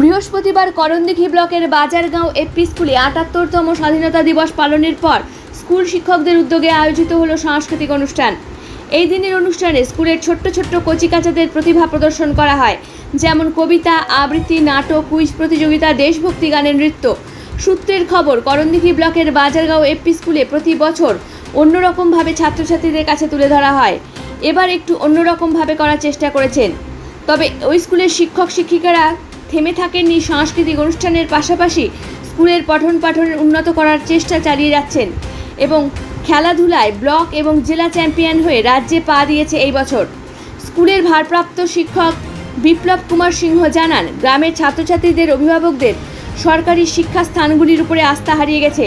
বৃহস্পতিবার করণদিঘি ব্লকের বাজারগাঁও এপি স্কুলে আটাত্তরতম স্বাধীনতা দিবস পালনের পর স্কুল শিক্ষকদের উদ্যোগে আয়োজিত হলো সাংস্কৃতিক অনুষ্ঠান। এই দিনের অনুষ্ঠানে স্কুলের ছোট্ট ছোট্ট কচিকাচাদের প্রতিভা প্রদর্শন করা হয়, যেমন কবিতা, আবৃত্তি, নাটক, কুইজ প্রতিযোগিতা, দেশভক্তি গানের নৃত্য। সূত্রের খবর, করণদিঘি ব্লকের বাজারগাঁও এপি স্কুলে প্রতি বছর অন্যরকমভাবে ছাত্রছাত্রীদের কাছে তুলে ধরা হয়। এবার একটু অন্যরকমভাবে করার চেষ্টা করেছেন। তবে ওই স্কুলের শিক্ষক শিক্ষিকারা থেমে থাকেননি সাংস্কৃতিক অনুষ্ঠানের পাশাপাশি স্কুলের পঠন পাঠনের উন্নত করার চেষ্টা চালিয়ে যাচ্ছেন এবং খেলাধুলায় ব্লক এবং জেলা চ্যাম্পিয়ন হয়ে রাজ্যে পা দিয়েছে এই বছর। স্কুলের ভারপ্রাপ্ত শিক্ষক বিপ্লব কুমার সিংহ জানান, গ্রামের ছাত্রছাত্রীদের অভিভাবকদের সরকারি শিক্ষা স্থানগুলির উপরে আস্থা হারিয়ে গেছে।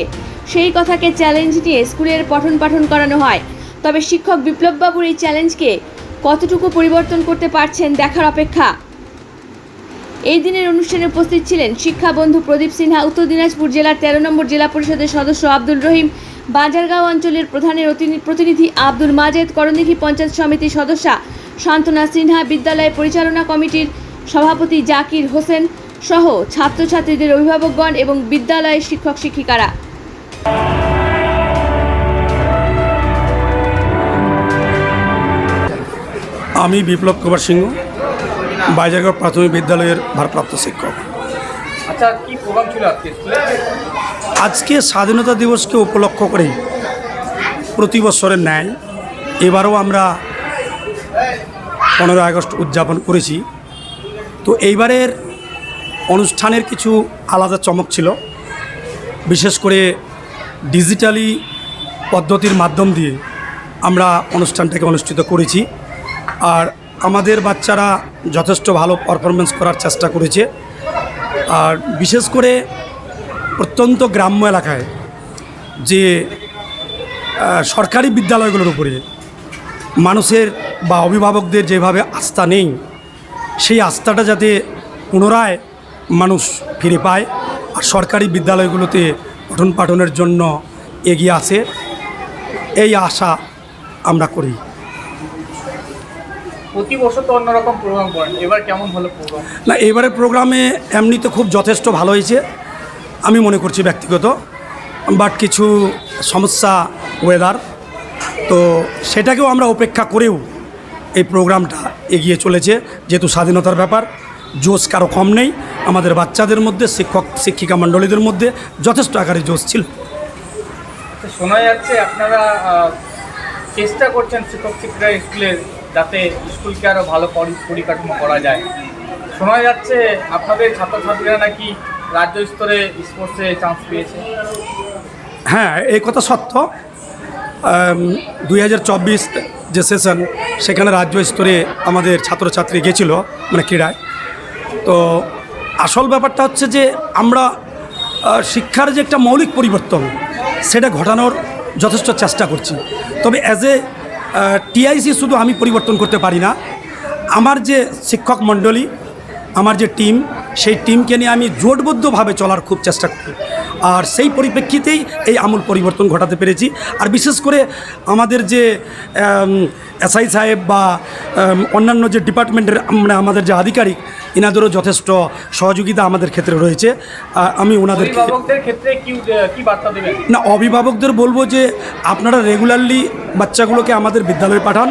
সেই কথাকে চ্যালেঞ্জ নিয়ে স্কুলের পঠন পাঠন করানো হয়। তবে শিক্ষক বিপ্লববাবুর এই চ্যালেঞ্জকে কতটুকু পরিবর্তন করতে পারছেন দেখার অপেক্ষা। এই দিনের অনুষ্ঠানে উপস্থিত ছিলেন শিক্ষা বন্ধু প্রদীপ সিনহা, উত্তর দিনাজপুর জেলার তেরো নম্বর জেলা পরিষদের সদস্য আব্দুল রহিম, বাজারগাঁও অঞ্চলের প্রধানের প্রতিনিধি আব্দুল মাজেদ করণদিঘি পঞ্চায়েত সমিতির সদস্যা শান্তনা সিনহা, বিদ্যালয় পরিচালনা কমিটির সভাপতি জাকির হোসেন সহ ছাত্রছাত্রীদের অভিভাবকগণ এবং বিদ্যালয়ের শিক্ষক শিক্ষিকারা। আমি বিপ্লব কুমার সিংহ বাইজারগড় প্রাথমিক বিদ্যালয়ের ভারপ্রাপ্ত শিক্ষক। আচ্ছা কি প্রোগ্রাম ছিল আজকে আজকে স্বাধীনতা দিবসকে উপলক্ষ করে প্রতি বছরের ন্যায় এবারও আমরা পনেরোই আগস্ট উদযাপন করেছি। তো এইবারের অনুষ্ঠানের কিছু আলাদা চমক ছিল। বিশেষ করে ডিজিটালি পদ্ধতির মাধ্যম দিয়ে আমরা অনুষ্ঠানটাকে অনুষ্ঠিত করেছি। আর আমাদের বাচ্চারা যথেষ্ট ভালো পারফরমেন্স করার চেষ্টা করেছে। আর বিশেষ করে প্রত্যন্ত গ্রাম্য এলাকায় যে সরকারি বিদ্যালয়গুলোর উপরে মানুষের বা অভিভাবকদের যেভাবে আস্থা নেই, সেই আস্থাটা যাতে পুনরায় মানুষ ফিরে পায় আর সরকারি বিদ্যালয়গুলোতে পঠন পাঠনের জন্য এগিয়ে আসে, এই আশা আমরা করি। প্রতি বছর তো অন্যরকম প্রোগ্রাম করেন এবার কেমন হলো প্রোগ্রাম না এবারে প্রোগ্রামে এমনিতে খুব যথেষ্ট ভালো হয়েছে আমি মনে করছি ব্যক্তিগত বাট কিছু সমস্যা ওয়েদার তো সেটাকেও আমরা উপেক্ষা করেও এই প্রোগ্রামটা এগিয়ে চলেছে যেহেতু স্বাধীনতার ব্যাপার জোশ কারও কম নেই আমাদের বাচ্চাদের মধ্যে শিক্ষক শিক্ষিকা মণ্ডলীদের মধ্যে যথেষ্ট আকারে জোশ ছিল। তো শোনা যাচ্ছে আপনারা চেষ্টা করছেন শিক্ষক শিক্ষিকা স্কুলের যাতে স্কুলকে আরও ভালো পরিকাঠামো করা যায়। শোনা যাচ্ছে আপনাদের ছাত্রছাত্রীরা নাকি রাজ্য স্তরে স্পোর্টসে চান্স পেয়েছে। হ্যাঁ এই কথা সত্য। দুই হাজার চব্বিশ যে সেশন সেখানে রাজ্য স্তরে আমাদের ছাত্রছাত্রী গেছিল মানে ক্রীড়ায়। তো আসল ব্যাপারটা হচ্ছে যে আমরা শিক্ষার যে একটা মৌলিক পরিবর্তন, সেটা ঘটানোর যথেষ্ট চেষ্টা করছি। তবে অ্যাজ এ টিআইসি শুধু আমি পরিবর্তন করতে পারি না। আমার যে শিক্ষক মণ্ডলী, আমার যে টিম, সেই টিমকে নিয়ে আমি জোটবদ্ধভাবে চলার খুব চেষ্টা করি। আর সেই পরিপ্রেক্ষিতেই এই আমূল পরিবর্তন ঘটাতে পেরেছি। আর বিশেষ করে আমাদের যে এসআই সাহেব বা অন্যান্য যে ডিপার্টমেন্টের মানে আমাদের যে আধিকারিক এনাদেরও যথেষ্ট সহযোগিতা আমাদের ক্ষেত্রে রয়েছে। আমি দেবেন? না অভিভাবকদের বলব যে আপনারা রেগুলারলি বাচ্চাগুলোকে আমাদের বিদ্যালয়ে পাঠান।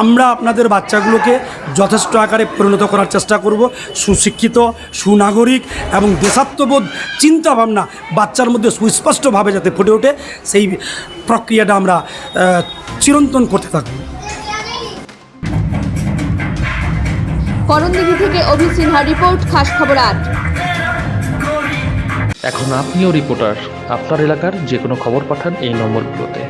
আমরা আপনাদের বাচ্চাগুলোকে যথেষ্ট আকারে পরিণত করার চেষ্টা করব। সুশিক্ষিত সুনাগরিক এবং দেশাত্মবোধ চিন্তাভাবনা বাচ্চার মধ্যে সুস্পষ্টভাবে যাতে ফুটে ওঠে সেই প্রক্রিয়াটা আমরা চিরন্তন করতে থাকব। করণদিঘি থেকে অভি সিনহা রিপোর্ট খাস খবর আট। এখন আপনিও রিপোর্টার। আপনার এলাকার যে কোনো খবর পাঠান এই নম্বরগুলোতে।